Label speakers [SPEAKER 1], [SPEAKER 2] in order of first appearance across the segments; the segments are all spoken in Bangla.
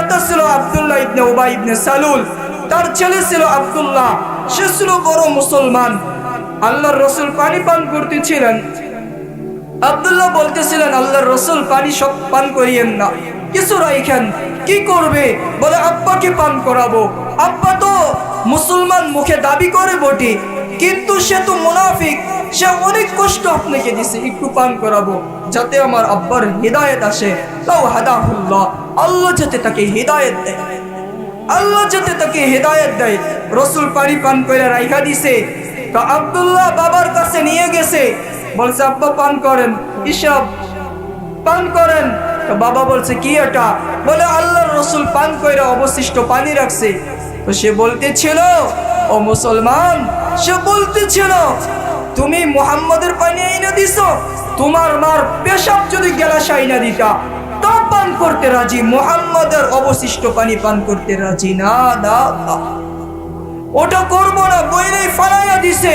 [SPEAKER 1] নেতা ছিল আব্দুল্লাহ ইবনে উবাই ইবনে সালুল। তার ছেলে ছিল আব্দুল্লাহ। সে ছিল বড় মুসলমান। আল্লাহর রসুল পানি পান করতেছিলেন। আব্দুল্লাহ বলতেছিলেন, আল্লাহর রসুল পানি সব পান করিয়েন না। কিছু রাইখেন। কি করবে? বলে, আব্বাকে পান করাবো। আব্বা তো মুসলমান মুখে দাবি করে বটে। কিন্তু সে তো মুনাফিক। সে অনেক কষ্ট আপনাকে দিছে, একটু পান করাবো, যাতে আমার আব্বার হৃদায়ত আসে। তাও হাদাহুল্লাহ, আল্লাহ যাতে তাকে হৃদায়ত দেয়। আল্লাহ যাতে তাকে হেদায়েত দেয়। রসুল পানি পান করে রাইখা দিছে। তো আব্দুল্লাহ বাবার কাছে নিয়ে গেছে। বলছে, আব্বা, পান করেন ইসব পান করেন। তো বাবা বলছে, কি এটা? বলে, আল্লাহর রসুল পান করে অবশিষ্ট পানি রাখছে। তো সে বলতেছিল, ও মুসলমান, সে বলতেছিল তুমি মুহাম্মদের পানি আইনা দিছো, তোমার মার পেশাব যদি গেলাস আইনা দিতা তা পান করতে রাজি, মুহাম্মদের অবশিষ্ট পানি পান করতে রাজি। না না। ওটা করব না, বইলেই ফালাইয়া দিছে।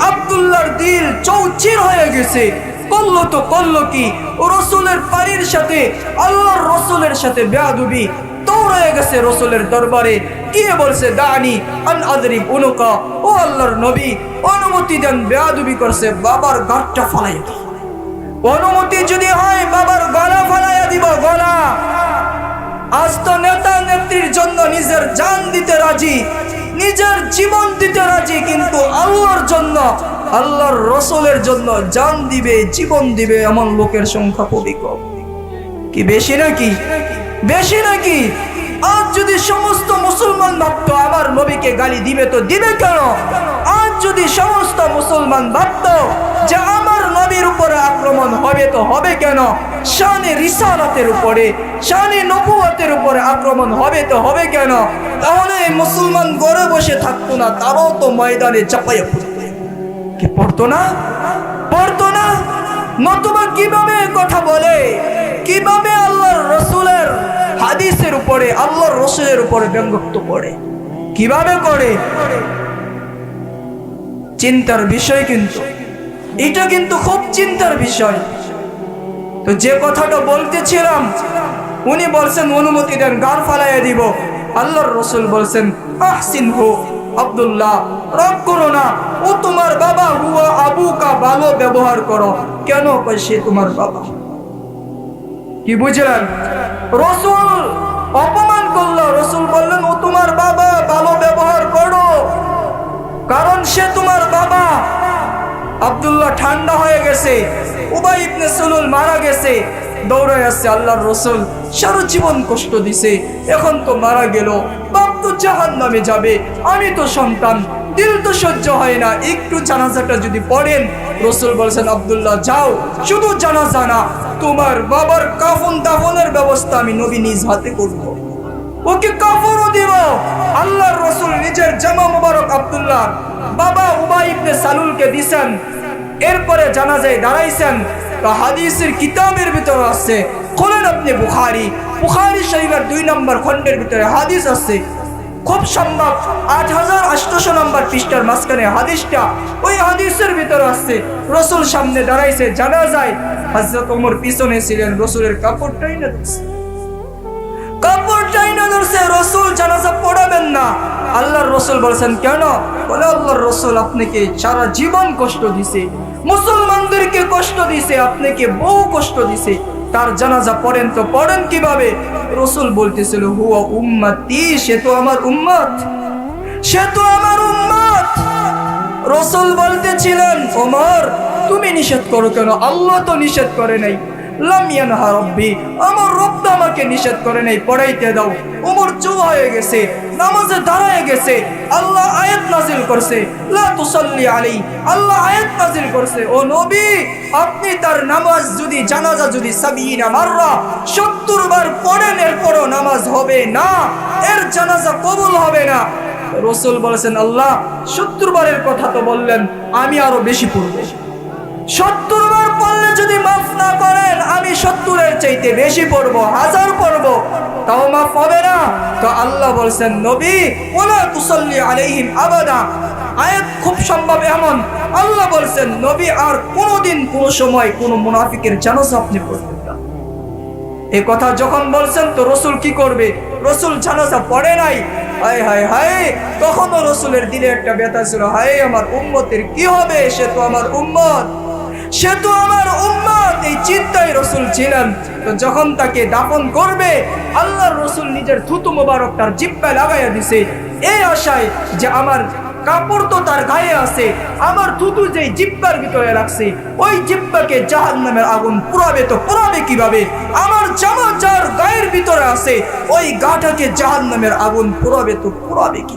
[SPEAKER 1] আব্দুল্লাহর দিল চৌচির হয়ে গেছে। করল তো করল কি? রসুলের পানির সাথে, আল্লাহর রসুলের সাথে বেয়াদুবি। রয়ে গেছে রসুলের দরবারে। গিয়ে বলছে, দানি, আন আদরিব উনুকা, ও আল্লাহর নবী, অনুমতি দেন, বেয়াদুবি করছে, বাবার গাঁটটা ফালাইয়া দাও। অনুমতি যদি হয়, বাবার গলা ফালাইয়া দিব, গলা। আজ তো নেতা নেত্রীর জন্য নিজের জান দিতে রাজি, নিজের জীবন দিতে রাজি, কিন্তু আল্লাহর জন্য, আল্লাহর রসলের জন্য জান দিবে, জীবন দিবে এমন লোকের সংখ্যা কম। কি বেশি নাকি? বেশি নাকি? আজ যদি সমস্ত মুসলমান ভাবত আমার নবীকে গালি দিবে, তো দিবে কেন? আজ যদি সমস্ত মুসলমান ভাবত যে আমার নবীর উপরে আক্রমণ হবে, তো হবে কেন? শানে রিসালাতের উপরে, শানে নবুয়তের উপরে আক্রমণ হবে, তো হবে কেন? তাহলে মুসলমান গড়ে বসে থাকতো না, তারাও তো ময়দানে চাপাইয়া পড়তো। কি, পড়তো না? পড়তো না? নতুবা কীভাবে কথা বলে? কীভাবে উপরে, আল্লাহর রসুলের উপরে ব্যঙ্গত্ব করে। কীভাবে করে? চিন্তার বিষয় কিন্তু। এটা কিন্তু খুব চিন্তার বিষয়। তো যে কথাটা বলতেছিলাম, উনি বলছেন, অনুমতি দেন, গার ফালাইয়া দিব। আল্লাহর রসুল বলছেন, আহসিন হো, আব্দুল্লাহ, রাগ করো না। ও তোমার বাবা হুয়া আবুকা ভালো ব্যবহার করো। কেন সে তোমার বাবা? কি বুঝলেন? রসুল অপমান করল, রসুল বললেন, ও তোমার বাবা, ভালো ব্যবহার করো। কারণ সে তোমার বাবা। আব্দুল্লাহ ঠান্ডা হয়ে গেছে। উবাই ইবনে সুলুল মারা গেছে। দৌড়ায় আসছে আল্লাহর রসুল, সারা জীবন কষ্ট দিছে। এখন তো মারা গেল, বাপ তো জাহান নামে যাবে, আমি তো সন্তান, দিল তো সহ্য হয় না, একটু জানাজাটা যদি পড়েন, রসুল বলছেন, আব্দুল্লাহ, যাও, শুধু জানাজা না তোমার বাবার কাফন দাফনের ব্যবস্থা আমি নবী নিজ হাতে করব। ওকে কাফরও দিব। আল্লাহর রসুল নিজের জামা মুবারক আব্দুল্লাহ, বাবা উবাই ইবনে সালুলকে দিছেন। এরপরে জানাজায় দাঁড়াইছেন। তো হাদিসের কিতাবের ভিতরে আছে, খোলেন আপনি বুখারি। বুখারি শরীফের দুই নম্বর খণ্ডের ভিতরে হাদিস আছে খুব সম্ভব। আট হাজার আটশোশো নম্বর পৃষ্ঠার মাঝখানে হাদিসটা ওই হাদিসের ভিতরে আসছে। রসুল সামনে দাঁড়াইছে জানা যায় হজরত ওমর পিছনে ছিলেন, রসুলের কাপড়টাই না। আপনাকে বহু কষ্ট দিছে। তার জানাজা পড়েন তো পড়েন কীভাবে? রসুল বলতেছিল, হুয়া উম্মাতি, সে তো আমার উম্মত। সে তো আমার উম্মত। রসুল বলতেছিলেন, ওমর, তুমি নিষেধ করো কেন? আল্লাহ তো নিষেধ করে নাই। লামিয়ানহা রব্বি। আমার রব আমাকে নিষেধ করে নাই, পড়াইতে দাও। ওমর চু হয়ে গেছে, নামাজে দাঁড়ায় গেছে। আল্লাহ আয়াত নাজিল করছে, লা তুসাল্লি আলাই আল্লাহ আয়াত নাজিল করছে, ও নবী, আপনি তার নামাজ যদি, জানাজা যদি সাবিনা মাররা, সত্তর বার পড়েন, এরপরও নামাজ হবে না, এর জানাজা কবুল হবে না। রসুল বলেছেন, আল্লাহ, সত্তর বারের কথা তো বললেন, আমি আরও বেশি পড়ব। সত্তর বার পড়লে যদি মাফ না করেন, আমি সত্তরের চাইতে বেশি পড়ব, হাজার পড়ব। তাও মাফ হবে না। তো আল্লাহ বলছেন, নবী, ওলা তুসল্লি আলাইহিম আবাদা। আয়াত খুব সম্ভব এমন। আল্লাহ বলছেন, নবী, আর কোনোদিন কোনো সময় কোনো মুনাফিকের জানাজা আপনি পড়বেন না। এ কথা যখন বলছেন, তো রসুল কি করবে? রসুল জানাজা পড়ে নাই। হায় হায় হায় তখনও রসুলের দিনে একটা ব্যথা ছিল। হায়, আমার উম্মতের কি হবে? সে তো আমার উম্মত। সে তো আমার উম্মত, এই চিন্তায় রসুল ছিলেন। তো যখন তাকে দাফন করবে, আল্লাহর রসুল নিজের থুতু মোবারক তার জিব্বায় লাগাইয়া দিছে। এই আশায় যে আমার কাপড় তো তার গায়ে আছে, আমার থুতু যে জিব্বার ভিতরে রাখছে, ওই জিব্বাকে জাহান নামের আগুন পুরাবে তো পুরাবে কীভাবে? আমার জামা যার গায়ের ভিতরে আছে, ওই গাটাকে জাহান নামের আগুন পুরাবে তো পুরাবে কি